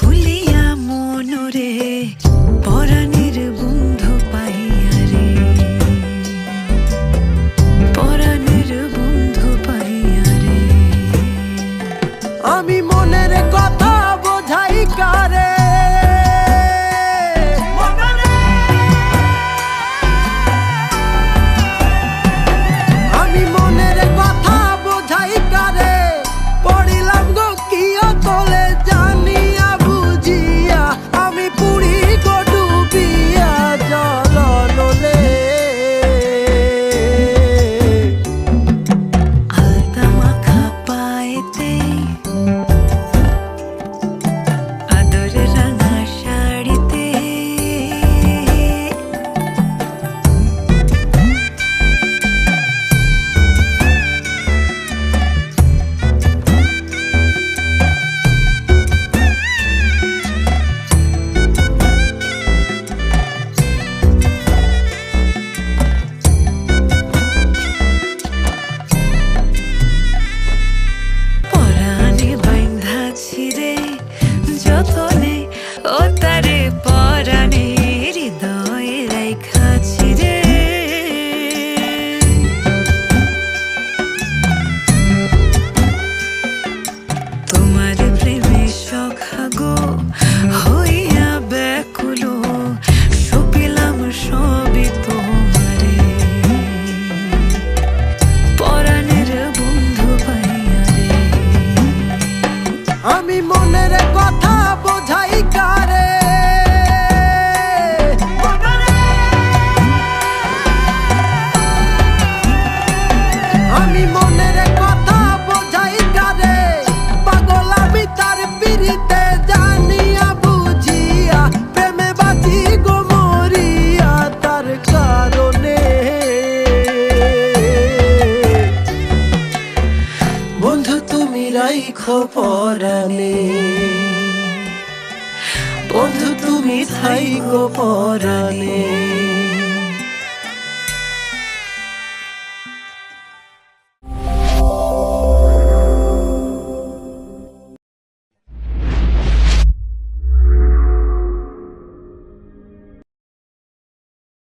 كلي ও তারে পরাণে হৃদয়ে রেখাছি রে। তোমার প্রেমে সখাগো হইয়া ব্যাকুল সপিলাম সবই তোমারে। পরাণের বন্ধু পাইয়া রে। আমি মনের কথা রাইখো পরানে বন্ধু তুমি থাইকো পরাণে।